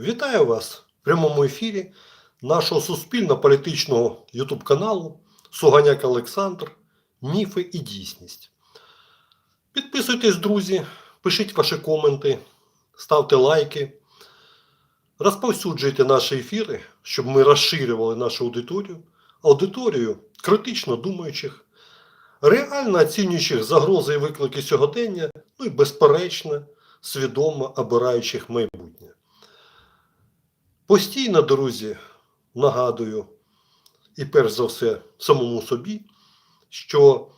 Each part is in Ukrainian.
Вітаю вас в прямому ефірі нашого суспільно-політичного ютуб каналу Суганяк Олександр. Міфи і дійсність. Підписуйтесь, друзі, пишіть ваші коменти, ставте лайки, розповсюджуйте наші ефіри, щоб ми розширювали нашу аудиторію, аудиторію критично думаючих, реально оцінюючих загрози і виклики сьогодення, ну і безперечно, свідомо обираючих майбутнє. Постійно, друзі, нагадую, і перш за все самому собі, що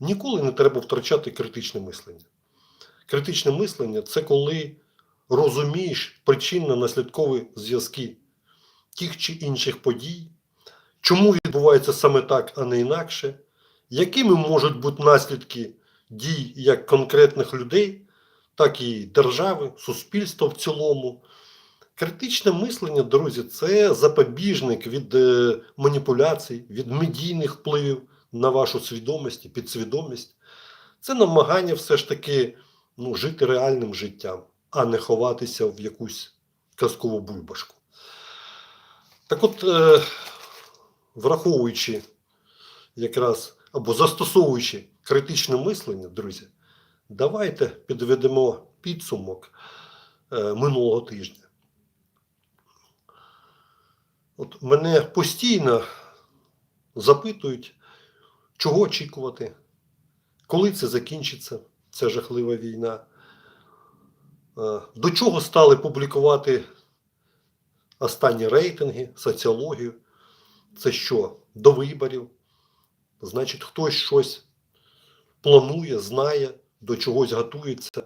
ніколи не треба втрачати критичне мислення. Критичне мислення це коли розумієш причинно-наслідкові зв'язки тих чи інших подій, чому відбувається саме так, а не інакше, якими можуть бути наслідки дій як конкретних людей, так і держави, суспільства в цілому. Критичне мислення, друзі, це запобіжник від е, маніпуляцій, від медійних впливів на вашу свідомість і підсвідомість. Це намагання все ж таки ну, жити реальним життям, а не ховатися в якусь казкову бульбашку. Так от, е, враховуючи якраз або застосовуючи критичне мислення, друзі, давайте підведемо підсумок е, минулого тижня. От мене постійно запитують, чого очікувати, коли це закінчиться, ця жахлива війна. Е, До чого стали публікувати останні рейтинги, соціологію? Це що? До виборів? Значить, хтось щось планує, знає, до чогось готується.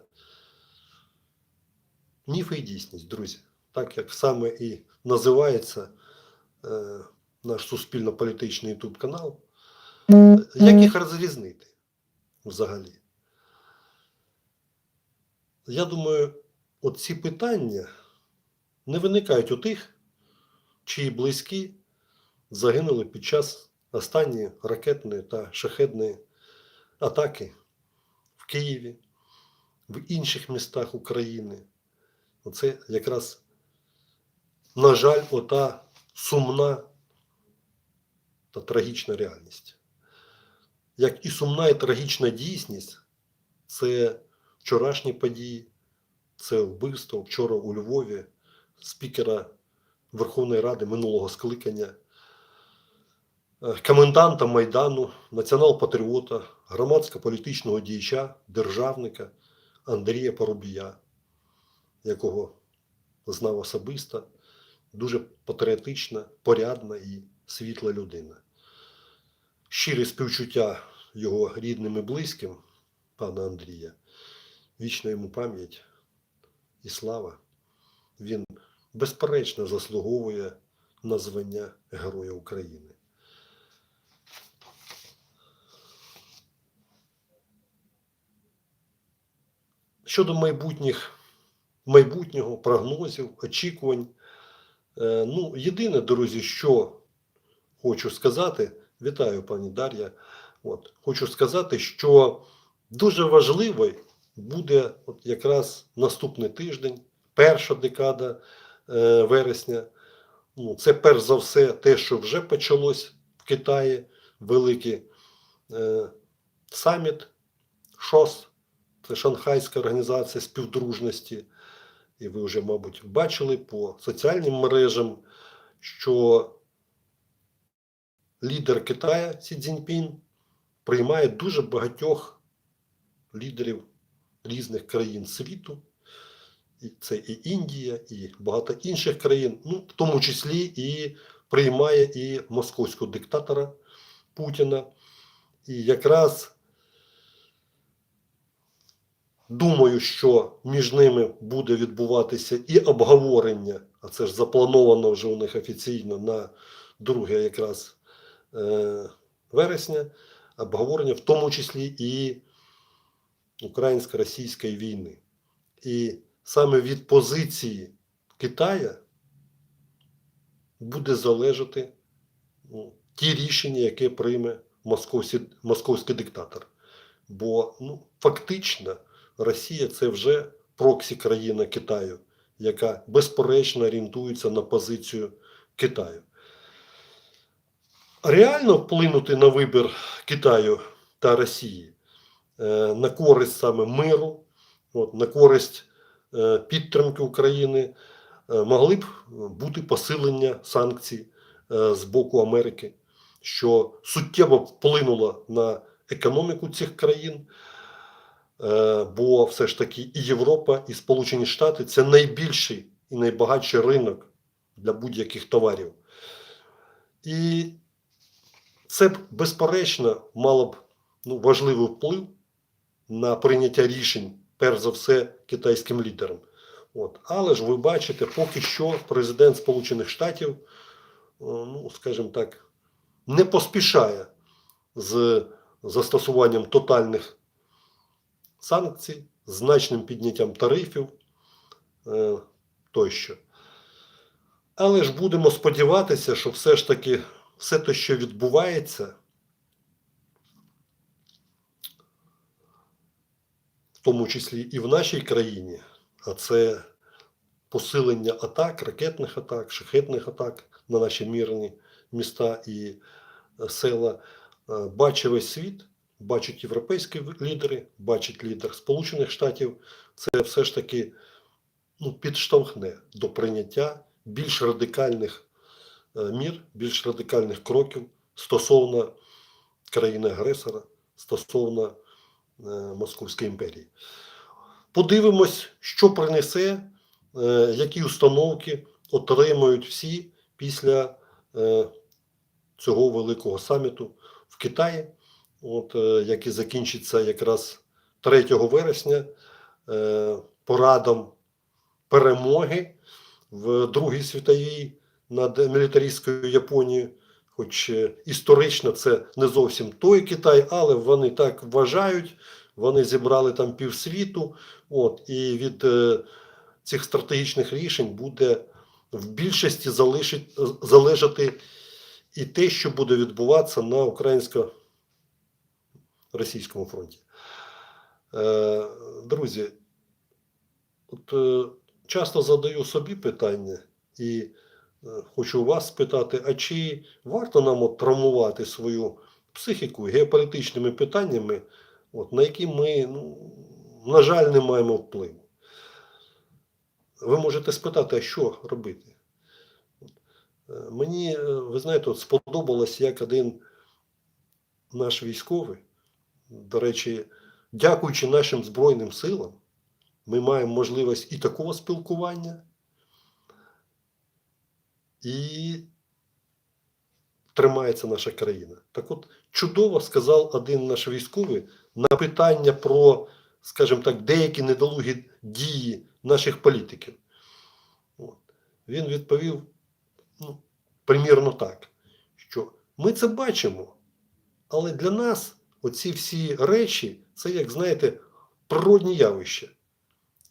Міфи і дійсність, друзі. Так як саме і називається наш суспільно-політичний YouTube канал. Як їх розрізнити взагалі? Я думаю, от ці питання не виникають у тих, чиї близькі загинули під час останньої ракетної та шахедної атаки в Києві, в інших містах України. Оце якраз, на жаль, ота сумна та трагічна реальність. Як і сумна і трагічна дійсність, це вчорашні події, це вбивство вчора у Львові спікера Верховної Ради минулого скликання, е, коменданта Майдану, націонал-патріота, громадсько-політичного діяча, державника Андрія Парубія, якого знав особисто, дуже патріотична, порядна і світла людина. Щирі співчуття його рідним і близьким, пана Андрія, вічна йому пам'ять і слава. Він безперечно заслуговує на звання Героя України. Щодо майбутніх, майбутнього прогнозів, очікувань, ну, єдине, друзі, що хочу сказати, вітаю пані Дар'я. От, хочу сказати, що дуже важливий буде от якраз наступний тиждень, перша декада е, вересня. Ну, це перш за все те, що вже почалось в Китаї, великий е, саміт ШОС, це Шанхайська організація співдружності. І ви вже, мабуть, бачили по соціальним мережам, що лідер Китаю Сі Цзіньпін приймає дуже багатьох лідерів різних країн світу. Це і Індія, і багато інших країн, ну, в тому числі і приймає і московського диктатора Путіна. І якраз думаю, що між ними буде відбуватися і обговорення, а це ж заплановано вже у них офіційно на 2 якраз е, вересня, обговорення, в тому числі і українсько-російської війни. І саме від позиції Китая буде залежати ну, ті рішення, які прийме московський, московський диктатор. Бо ну, фактично Росія це вже проксі країна Китаю, яка безперечно орієнтується на позицію Китаю. Реально вплинути на вибір Китаю та Росії е, на користь саме миру, от, на користь е, підтримки України е, могли б бути посилення санкцій з боку Америки, що суттєво вплинуло на економіку цих країн. Е, Бо все ж таки і Європа, і Сполучені Штати це найбільший і найбагатший ринок для будь-яких товарів. І це б безперечно мало б ну, важливий вплив на прийняття рішень, перш за все, китайським лідерам. От. Але ж ви бачите, поки що президент Сполучених Штатів, е, ну, скажімо так, не поспішає з застосуванням тотальних санкцій, значним підняттям тарифів е, тощо. Але ж будемо сподіватися, що все ж таки все те, що відбувається, в тому числі і в нашій країні, а це посилення атак, ракетних атак, шахетних атак на наші мирні міста і села, е, бачить весь світ, бачать європейські лідери, бачить лідер Сполучених Штатів, це все ж таки ну, підштовхне до прийняття більш радикальних е, мір, більш радикальних кроків стосовно країни-агресора, стосовно е, Московської імперії. Подивимось, що принесе, е, які установки отримують всі після цього великого саміту в Китаї, от, е, який закінчиться якраз 3 вересня е, порадом перемоги в Другій світовій над мілітаристською Японією. Хоч е, історично це не зовсім той Китай, але вони так вважають. Вони зібрали там півсвіту. От, і від е, цих стратегічних рішень буде в більшості залишить, залежати і те, що буде відбуватися на українсько-російському фронті. Е, друзі, от, е, часто задаю собі питання і е, хочу вас спитати, а чи варто нам от травмувати свою психіку геополітичними питаннями, от, на які ми, ну, на жаль, не маємо впливу? Ви можете спитати, а що робити? Мені, ви знаєте, от сподобалось, як один наш військовий, до речі, дякуючи нашим Збройним силам, ми маємо можливість і такого спілкування, і тримається наша країна. Так от, чудово сказав один наш військовий на питання про, скажімо так, деякі недолугі дії наших політиків. От. Він відповів ну, примірно так, що ми це бачимо, але для нас оці всі речі це, як знаєте, природні явища.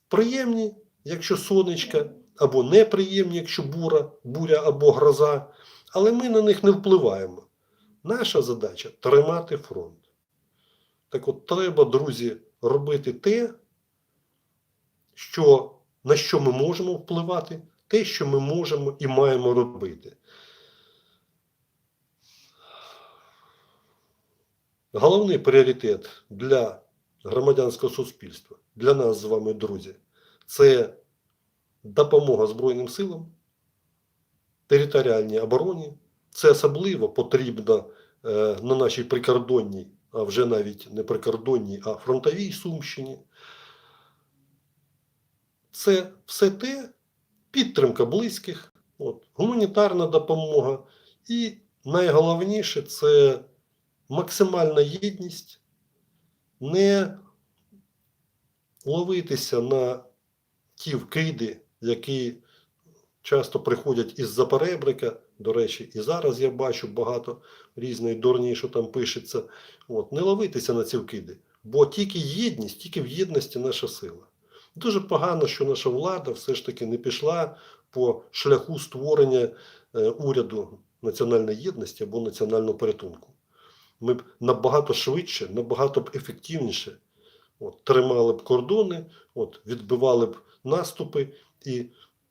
Приємні, якщо сонечка, або неприємні, якщо бура, буря або гроза, але ми на них не впливаємо. Наша задача тримати фронт. Так от треба, друзі, робити те, що, на що ми можемо впливати, те, що ми можемо і маємо робити. Головний пріоритет для громадянського суспільства, для нас з вами, друзі, це допомога Збройним силам, територіальній обороні. Це особливо потрібно е, на нашій прикордонній, а вже навіть не прикордонній, а фронтовій Сумщині. Це все те, підтримка близьких, от, гуманітарна допомога. І найголовніше це максимальна єдність, не ловитися на ті вкиди, які часто приходять із-за перебрика. До речі, і зараз я бачу багато різної дурні, що там пишеться. От, не ловитися на ці вкиди. Бо тільки єдність, тільки в єдності наша сила. Дуже погано, що наша влада все ж таки не пішла по шляху створення е, уряду національної єдності або національного порятунку. Ми б набагато швидше, набагато б ефективніше от, тримали б кордони, от, відбивали б наступи і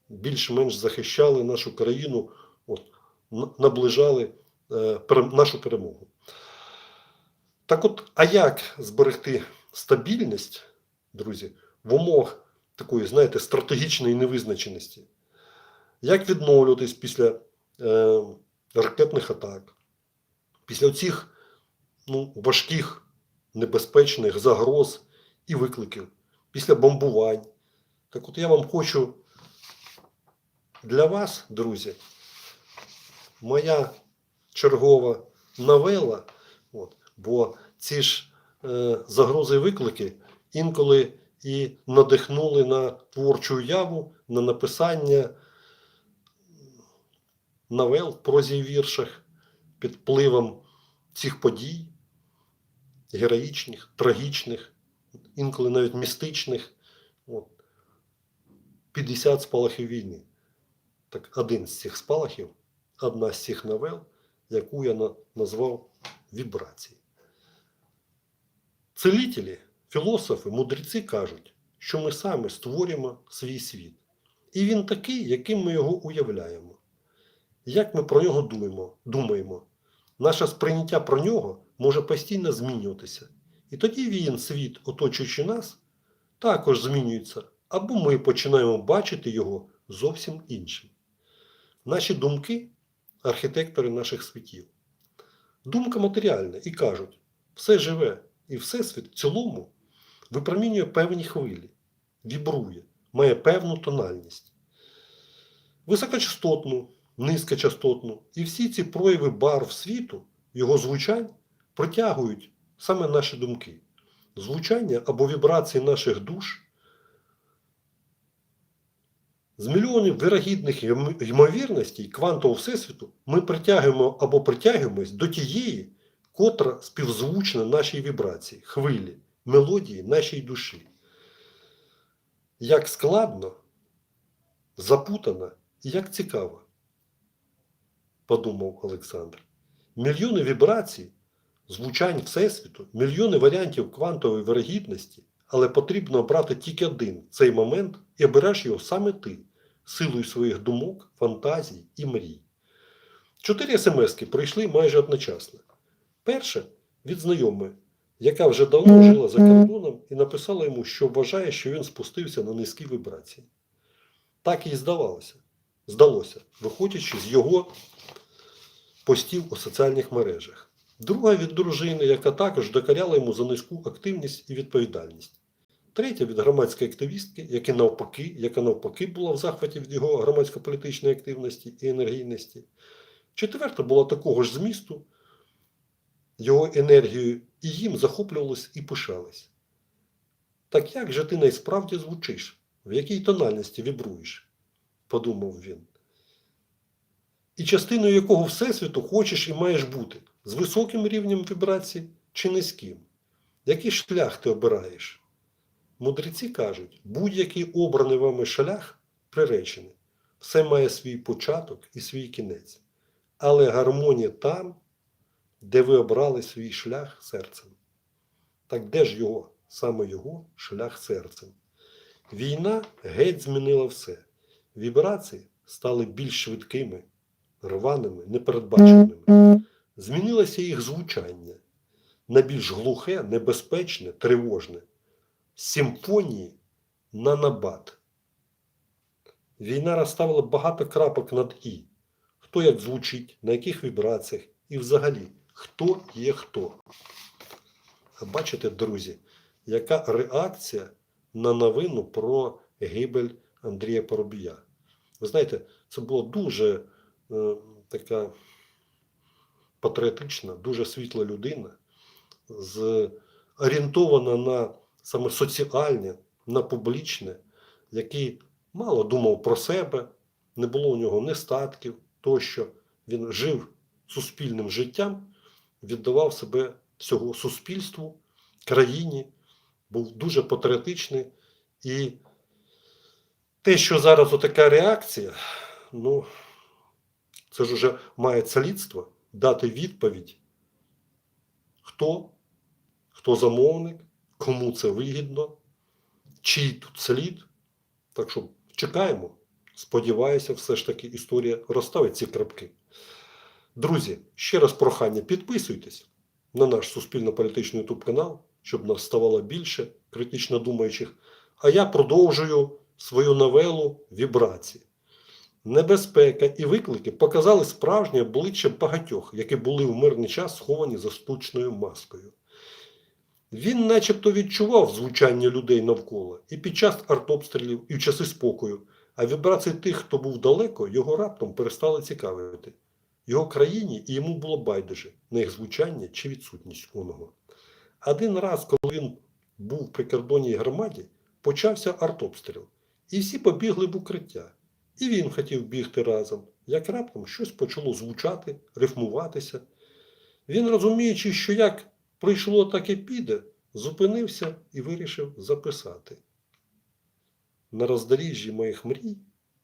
більш-менш захищали нашу країну, от, наближали е, нашу перемогу. Так от, а як зберегти стабільність, друзі, в умовах такої, знаєте, стратегічної невизначеності? Як відновлюватись після е, ракетних атак, після цих ну, важких, небезпечних загроз і викликів, після бомбувань? Так от я вам хочу для вас, друзі, моя чергова новела, от, бо ці ж е, загрози і виклики інколи і надихнули на творчу уяву, на написання новел в прозі і віршах під впливом цих подій, героїчних, трагічних, інколи навіть містичних. От. 50 спалахів війни. Так один з цих спалахів, одна з цих новел, яку я назвав вібрації. Целителі, філософи, мудреці кажуть, що ми самі створюємо свій світ. І він такий, яким ми його уявляємо. Як ми про нього думаємо, думаємо, наше сприйняття про нього може постійно змінюватися. І тоді він, світ, оточуючи нас, також змінюється, або ми починаємо бачити його зовсім іншим. Наші думки архітектори наших світів. Думка матеріальна і кажуть, все живе і Всесвіт в цілому випромінює певні хвилі, вібрує, має певну тональність. Високочастотну, низькочастотну і всі ці прояви барв світу, його звучань притягують саме наші думки. Звучання або вібрації наших душ з мільйонів вирогідних йм- ймовірностей квантового всесвіту ми притягуємо або притягуємось до тієї, котра співзвучна нашій вібрації, хвилі, мелодії нашій душі. Як складно, запутано і як цікаво, подумав Олександр. Мільйони вібрацій, звучань Всесвіту, мільйони варіантів квантової вирогідності, але потрібно обрати тільки один цей момент і обереш його саме ти, силою своїх думок, фантазій і мрій. Чотири смски прийшли майже одночасно. Перша від знайомої, яка вже давно жила за кордоном і написала йому, що вважає, що він спустився на низькі вібрації. Так їй здавалося, здалося, виходячи з його постів у соціальних мережах. Друга від дружини, яка також докоряла йому за низьку активність і відповідальність. Третя від громадської активістки, яка навпаки, яка навпаки була в захваті від його громадсько-політичної активності і енергійності. Четверта була такого ж змісту, його енергією і їм захоплювалась і пишалась. Так як же ти найсправді звучиш? В якій тональності вібруєш? подумав він. І частиною якого Всесвіту хочеш і маєш бути з високим рівнем вібрації чи низьким? Який шлях ти обираєш? Мудреці кажуть, будь-який обраний вами шлях приречений. Все має свій початок і свій кінець. Але гармонія там, де ви обрали свій шлях серцем. Так де ж його? Саме його шлях серцем. Війна геть змінила все. Вібрації стали більш швидкими, рваними, непередбаченими. Змінилося їх звучання на більш глухе, небезпечне, тривожне. Симфонії на набат. Війна розставила багато крапок над І. Хто як звучить, на яких вібраціях і взагалі, хто є хто. Бачите, друзі, яка реакція на новину про гибель Андрія Поробія? Ви знаєте, це була дуже е, така патріотична, дуже світла людина, з, орієнтована на саме соціальне, на публічне, який мало думав про себе, не було у нього ні статків, тощо він жив суспільним життям, віддавав себе всього суспільству, країні, був дуже патріотичний. І те, що зараз отака реакція, ну, це ж уже має слідство дати відповідь, хто, хто замовник, кому це вигідно, чий тут слід. Так що Чекаємо. Сподіваюся, все ж таки історія розставить ці крапки. Друзі, ще раз прохання, підписуйтесь на наш суспільно-політичний YouTube канал, щоб нас ставало більше критично думаючих. А я продовжую свою новелу Вібрації. Небезпека і виклики показали справжнє обличчя багатьох, які були в мирний час сховані за штучною маскою. Він начебто відчував звучання людей навколо і під час артобстрілів, і в часи спокою, а вібрації тих, хто був далеко, його раптом перестали цікавити. Його країні і йому було байдуже на їх звучання чи відсутність оного. Один раз, коли він був в прикордонній громаді, почався артобстріл, і всі побігли в укриття. І він хотів бігти разом, як раптом щось почало звучати, рифмуватися. Він, розуміючи, що як прийшло, так і піде, зупинився і вирішив записати. На роздоріжжі моїх мрій,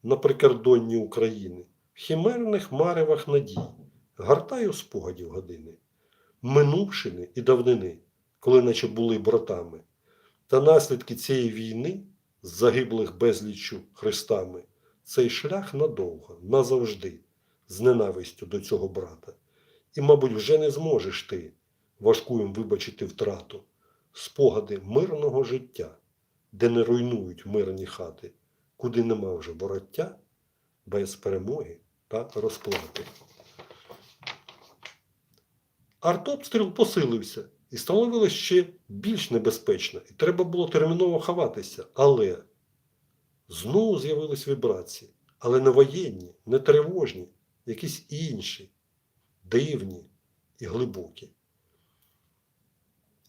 на прикордонні України, в хімерних маревах надій, гартаю спогадів години, минувшини і давнини, коли наче були братами, та наслідки цієї війни, з загиблих безліччю хрестами, цей шлях надовго, назавжди, з ненавистю до цього брата. І, мабуть, вже не зможеш ти важку їм вибачити втрату, спогади мирного життя, де не руйнують мирні хати, куди нема вже бороття, без перемоги та розплати. Артобстріл посилився і становилось ще більш небезпечно, і треба було терміново ховатися. Але знову з'явились вібрації, але не воєнні, не тривожні, якісь інші, дивні і глибокі.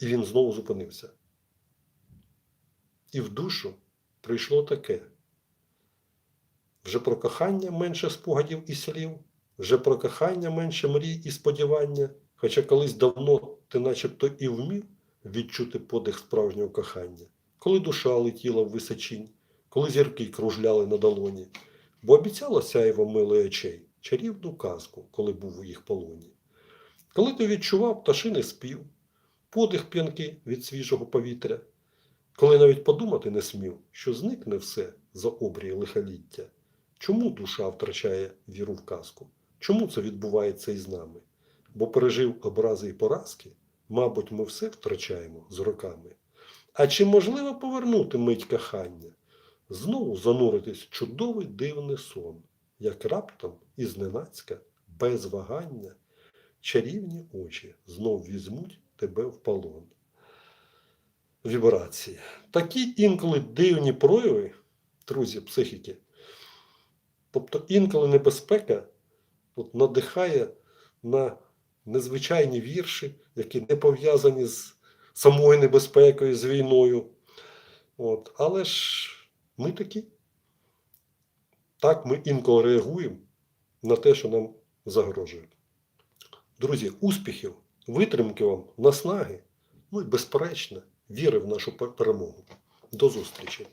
І він знову зупинився. І в душу прийшло таке. Вже про кохання менше спогадів і слів, вже про кохання менше мрій і сподівання, хоча колись давно ти начебто і вмів відчути подих справжнього кохання, коли душа летіла в височинь, коли зірки кружляли на долоні, бо обіцяла сяйво милої очей, чарівну казку, коли був у їх полоні. Коли ти відчував пташиний спів, подих п'янки від свіжого повітря, коли навіть подумати не смів, що зникне все за обрії лихоліття. Чому душа втрачає віру в казку? Чому це відбувається із нами? Бо пережив образи і поразки, мабуть, ми все втрачаємо з роками. А чи можливо повернути мить кохання? Знову зануритись в чудовий дивний сон, як раптом і зненацька, без вагання, чарівні очі знов візьмуть тебе в полон. Вібрації. Такі інколи дивні прояви, друзі, психіки. Тобто інколи небезпека от, надихає на незвичайні вірші, які не пов'язані з самою небезпекою, з війною. От. Але ж ми такі. Так ми інколи реагуємо на те, що нам загрожує. Друзі, успіхів, витримки вам, наснаги, ну і безперечно, віри в нашу перемогу. До зустрічі!